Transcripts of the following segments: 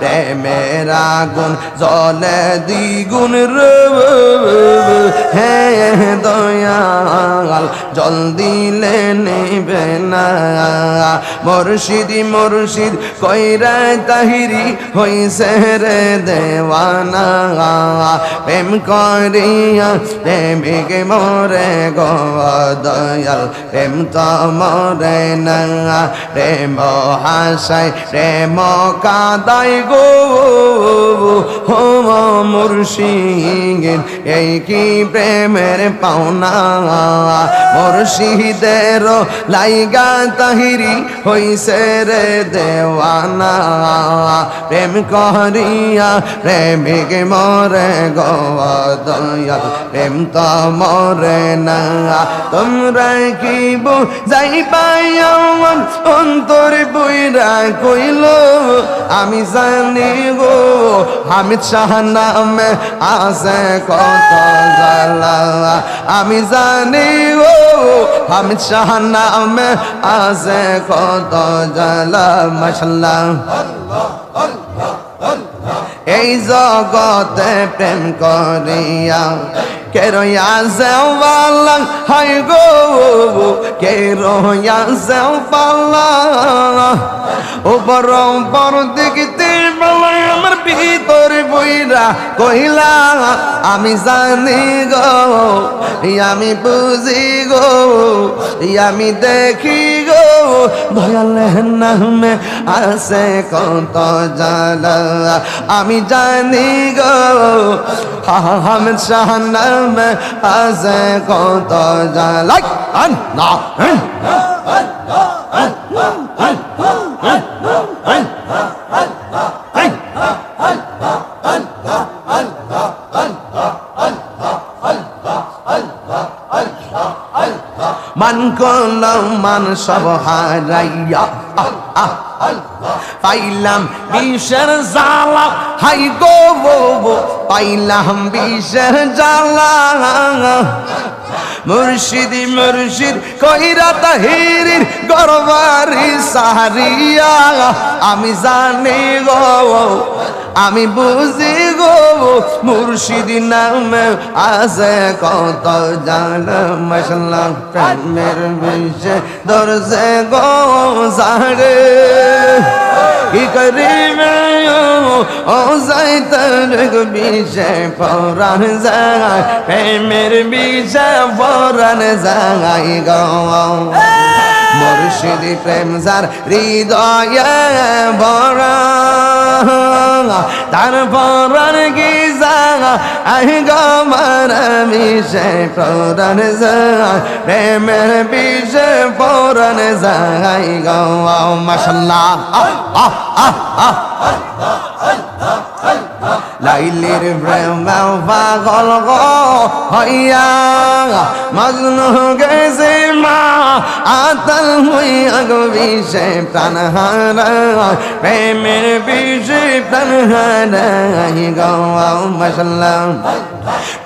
প্রেমের আগুন জলে দ্বিগুণ রে হ্যাঁ দয়াল জল দিলে নেবে না। মুর্শিদি, মুর্শিদ, কইরা তাহিরি হইছে রে দেওয়ানা। প্রেম করিয়া প্রেমিক মরে গো দয়াল, প্রেম তো মরে না। প্রেম হাসাই প্রেম কাদাই গো। হো মুর্শিদ, এই কি প্রেমের পাওনা? মুর্শিদের লাইগা তাহিরি হইছে রে দেওয়ানা। প্রেম করিয়া প্রেমিক মরে গোয়া দয়া প্রেম তো মরে না। তোমরা কি যাই পাই আমার অন্তর বইরা কইল, আমি জানি গো আমি নামে আছে কত জ্বালা আমি জানি গো আমি নামে আছে কত জ্বালা মশলা এই জগতে প্রেম করিয়া কে রইয়া যাওয়ালা হাই গো কে রইয়া উপর উপর বড় বইরা কইলা আমি জানি গো আমি বুঝি গো আমি দেখি গো ভয়ালে নামে আছে কত জালা আমি জানি গো হামেদ শাহ নামে আছে কত জালা না মান কল মান সব হারাইয়া। পাইলাম বিষের জালা হাই গো পাইলাম বিষের জালা মুর্শিদি, মুর্শিদ, কইরা তাহিরির গরবারি সাহারিয়া। আমি জানি গো, আমি বুঝি গো, মুর্শিদি নামে আছে কত জান মশলা প্রেমের বিষে দরজে গো সারে কি করিবে? ও যাইতার বিষে পরাণ যায় প্রেমের বিষে পরাণ যায় গো মুর্শিদি প্রেম যার হৃদয়ে বড় তার পরাণ কি জাগা আই গো মার বিষে পরাণ প্রেমের বিষে পরাণ যায় গো মাশাল্লাহ আহ আহ আহ আহ লাইলির প্রেম পাগল গো, হইয়া মজনু গেছে মা, আতল হইয়া গো বিষে প্রাণ হারা প্রেমের বিষে প্রাণ হারাই গো মশলা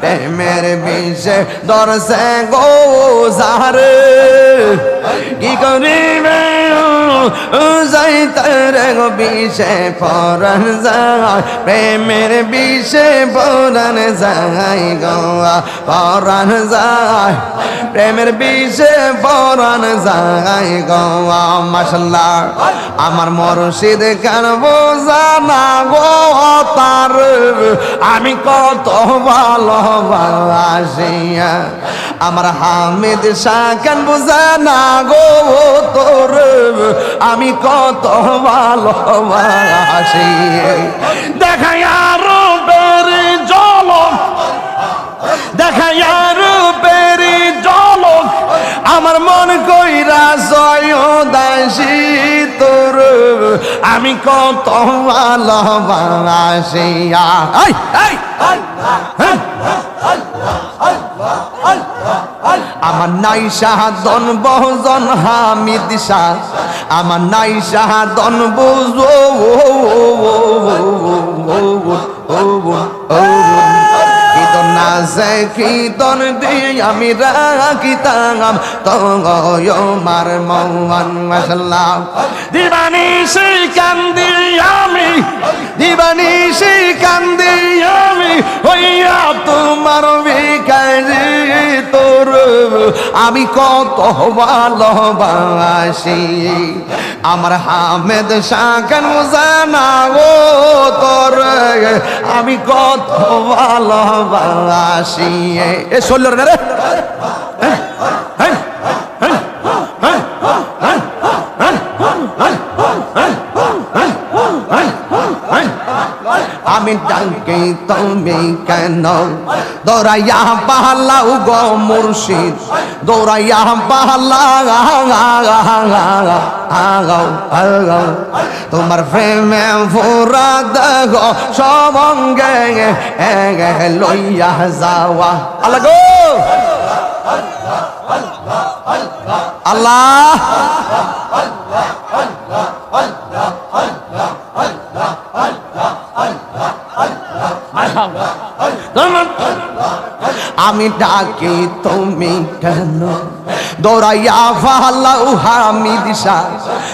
প্রেমের বিষে দরসে গো সারে কি করিবে? যাই তার গো বিষে পরাণ যায় প্রেমের বিষে পরাণ যায় গো, পরাণ যায় প্রেমের বিষে পরাণ যায় গো মাসাল্লাহ আমার মরশিদ কেন বোঝা না গো, তার আমি কত ভালোবাসিয়া। আমার হামিদ শাহ কেন বোঝা না গো, তোর আমি কত ভালোবাসি। দেখা আরও বেরি জলক দেখা আরও বেরি জলক আমার মন কইরা জয় দাসী তোর। আমি কত ভালোবাসিয়া এই এই আমার নাই শাহাদন বহজন হামিদ শাহ আমার নাই শাহাদন বুঝো নাজে কীর্তন দিয়ে আমি রাখিতাম। তোমার মৌন মশলাম দিবানি সে কান্দি আমি দিবানী সে কান্দি আমি হইয়া তোমার বিকারি তোর। আমি কত ভালোবাসি। আমার হামেদ শাখান জানা গো তোর। আমি কত ভালোবাসি। এ রে রে। আমি ডাকি তুমি কেন? দৌড়াইয়া পালাও গো মুর্শিদ। দৌড়াইয়া পালা তোমার প্রেমে ফুরা দেহ সবঙ্গে লইয়া যাওয়া। আল্লাহ গো! আল্লাহ! আমি ডাকি, তুমি কেন? দৌড়াইয়া ফালাও হামিদ শাহ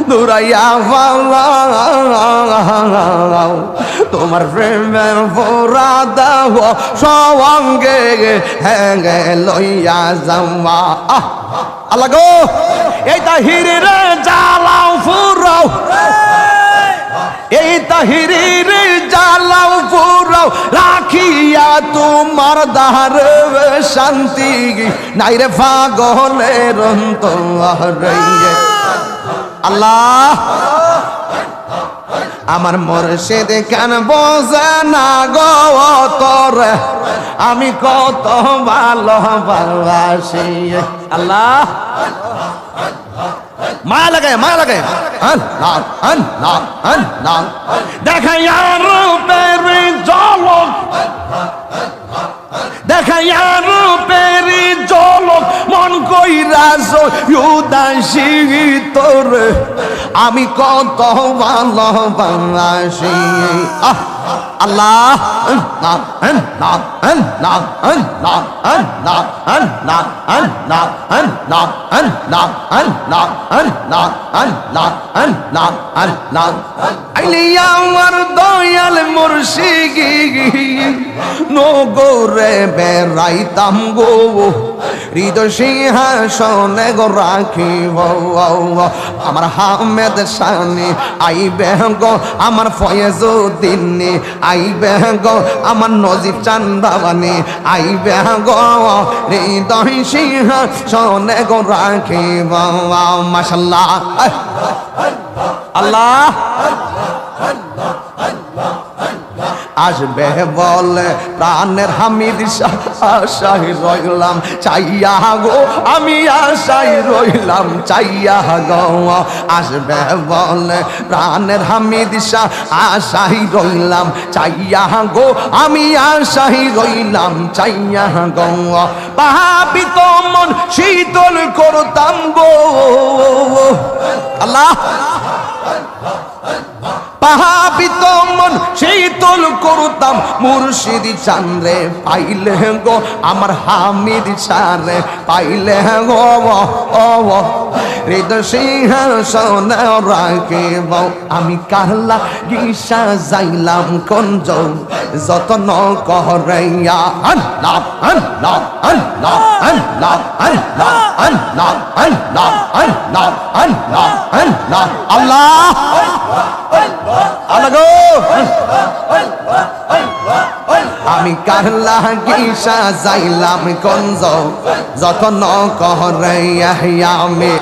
দৌড়াইয়া ফালাও তোমার প্রেমের ফোরা দাও সঙ্গে হ্যাঙ্গে লইয়া আহ, আল্লাহ গো এই তাহিরে জ্বালাও ফুরাও। এই তাহিরির জ্বালাও পুরাও দিয়া তোমার দাহার শান্তি। নাই রে পাগলের আল্লাহ, আমার মরশেদ দেখান বোঝা না গো তোর আমি কত ভালো ভালোবাসি। আল্লাহ। মা লাগায় মা লাগায় দেখাই আর কইরাস উদাসী তোর আমি কত ভালোবাসি। আহ! আল্লাহ আমার নগরে বেড়াইতাম গো হৃদয় সিংহাসনে গো রাখিব আমার হামেদ সানি আইবে গো আমার ফয়েজ দিনী আইবে গো আমার নজিব চান্দাবানি। আইবে গো সিংহ সনে গো রাখিব মাশাল্লাহ। আল্লাহ। আসবে বলে প্রাণের হামিদ আশাই রইলাম, চাইয়া গো, আমি আশাই রইলাম, চাইয়া গো। আসবে বলে প্রাণের হামিদ আশাই রইলাম, চাইয়া গো, আমি আশাই রইলাম, চাইয়া গো। পাহাবিত মন শীতল করতাম গো। আল্লাহ পাহাবিত মন শীতল করতাম মুর্শিদি চান্দ্রে পাইলে গো আমার হামিদ সারে পাইলে গো, ও হৃদয় সিংহাসন রাখিব। আমি কাহলা গিসা যাইলাম কঞ্জ যতন করাইয়া। আল্লাহ আল্লাহ আল্লাহ আল্লাহ আল্লাহ আল্লাহ আল্লাহ আল্লাহ আল্লাহ আল্লাহ। আল্লাহ। আমি কার লাগি সাজাইলাম কঞ্জ যত করে আমি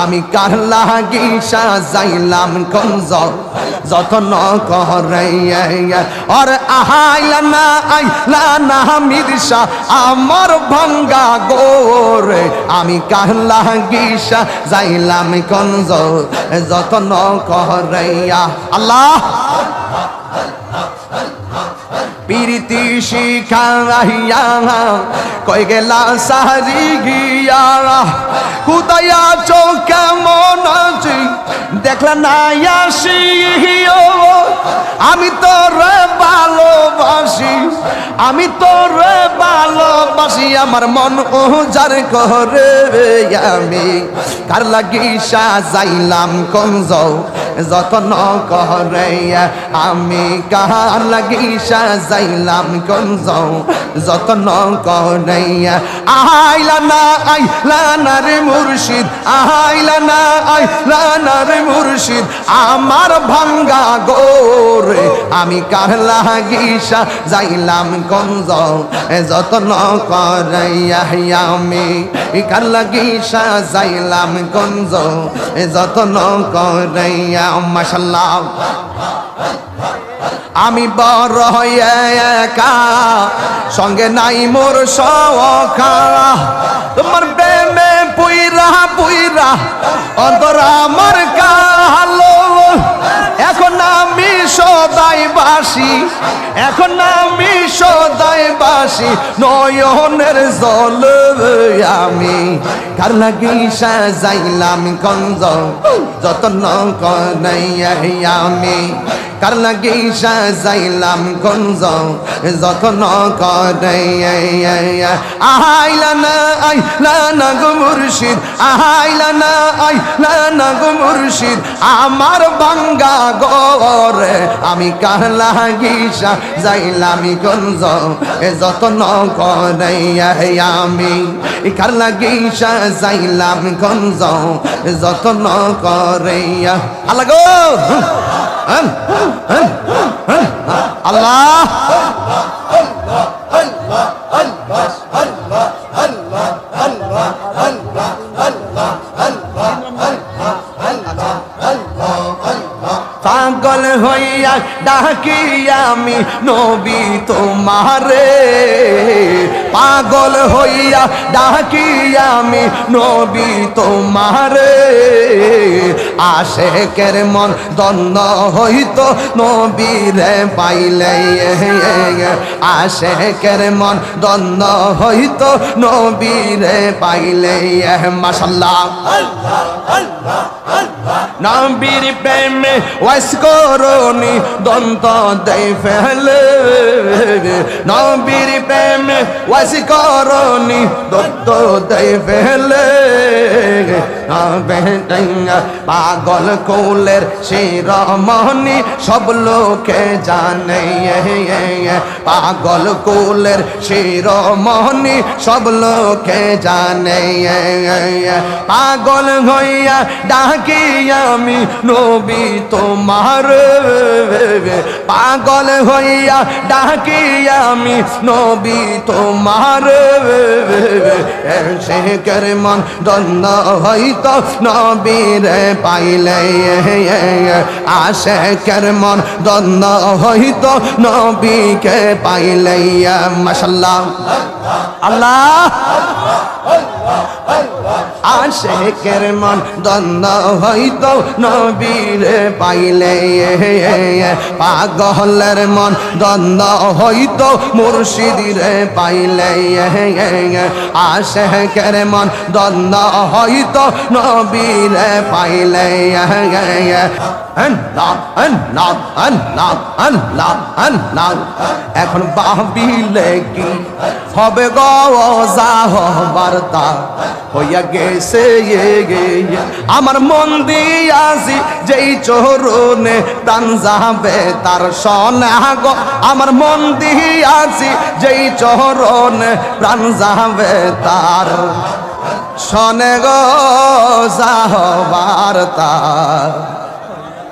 আমি কারলা গিসা যাইলাম কঞ্জ যতন করাইয়া আর আহাইলা না আইলা না মির্সা আমার ভঙ্গা গোরে। আমি কাহলা গিসা যাইলাম কঞ্জ যতন করাইয়া আল্লাহ। প্রীতি শিখা রাহিয়া কই গেলা সারি গিয়া? খুদাইয়া চোখ কেমন আছি, দেখলা না আসি আমি তোর ভালোবাসি। আমি তোর ভালোবাসি, আমার মন উজার করে আমি। কার লাগি সাজাইলাম কঞ্জ যতন করে আমি। কার লাগি সাজাইলাম কঞ্জ যতন করে আইলা না আইলা না রে মুর্শিদ, আইলা না আইলা না রে মুর্শিদ, আমার ভাঙ্গা গোরে আমি কার লাগিসা যাইলাম যতন করাইয়া আমি। বড় হয়ে একা, সঙ্গে নাই মোর সখা তোমার প্রেমে পুইরা পুইরা, অন্তর আমার কালো। এখন আমি সদাই বাসি এখন আমি সদাই বাসি, নয়নের জল আমি। কার লাগি সাজাইলাম কঞ্জ যতন কনাই আমি। কার লাগি সাজাইলাম কঞ্জ যতন কনাই আইলা না আইলা না গো মুর্শিদ আইলা না আইলা না গো মুর্শিদ আমার ভাঙ্গা গরে আমি কার লাগি সাজাইলাম কঞ্জ যতন কনাই আমি কার লাগি সাজাইলাম কঞ্জ যতন করাইয়া আল্লাহ গো! হ্যাঁ, হ্যাঁ, আল্লাহ। পাগল হইয়া ডাকি আমি নবী তোমারে। পাগল হইয়া ডাকি আমি নবী তোমারে। আশেকের মন দ্বন্দ্ব হইত, নবীরে পাইলে আশেকের মন দ্বন্দ্ব হইত, নবীরে পাইলে মাসাল্লাহ নবীর প্রেমে ওয়াস করনি, দন্ত দেই ফেলে। নবীর প্রেমে ওয়াস করনি, দন্ত দেই ফেলে। পাগল কোলের শিরমণি সব লোকে জানে পাগল কোলের শিরমণি সব লোকে জানে পাগল হইয়া ডাকি আমি, নবী তোমার পাগল হইয়া ডাকি আমি, নবী তোমার শেখের মন দ্বন্দ্ব হইত নবীর পাইলে আশেখের মন দ্বন্দ্ব হইত নবীকে পাইলে মাসাল্লাহ আল্লাহ। আশেকের মন দ্বন্দ্ব হইত, নবীরে পাইলে পাগলের মন দ্বন্দ্ব হইত, মুর্শিদিরে পাইলে আশেকের মন দ্বন্দ্ব হইত, নবীরে পাইলে এখন বাবিলে কি হবে গজা বার্তা হইয়া গেছে আমার মন দিয়াছি যেই চোরনে প্রাণ যাবে তার সনে গো। আমার মন দিয়াছি যেই চোরনে প্রাণ যাবে তার সনে গো যাহ বার্তা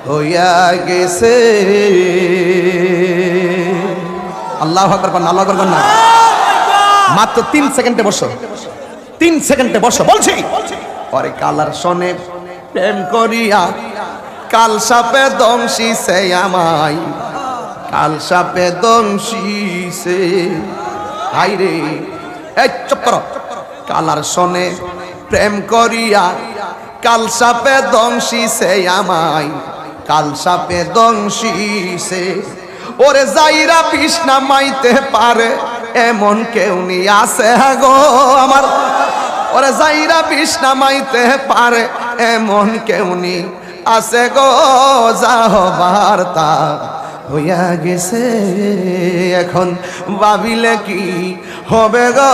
হইয়া গেছে। আল্লাহ আকবর আল্লাহ আকবর না। মাত্র তিন সেকেন্ডে বসো। তিন সেকেন্ডে বসো, বলছি। পরে কালার সনে প্রেম করিয়া, কাল সাপে দংশিছে আমায়। কাল সাপে দংশিছে হাই রে। এই, চুপ করো। কালার সনে প্রেম করিয়া, কাল সাপে দংশিছে আমায়। কাল সাপে দংশি সে, ওরে যাইরা বিষ্ণা মাইতে পারে, এমন কেউ নি আছে গো আমার। ওরে যাইরা বিষ নামাইতে পারে, এমন কেউ নি আছে গো, যাহ বার্তা, হইয়া গেছে এখন। ভাবিলে কি হবে গো,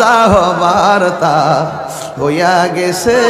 যাহ বার্তা, হইয়া গেছে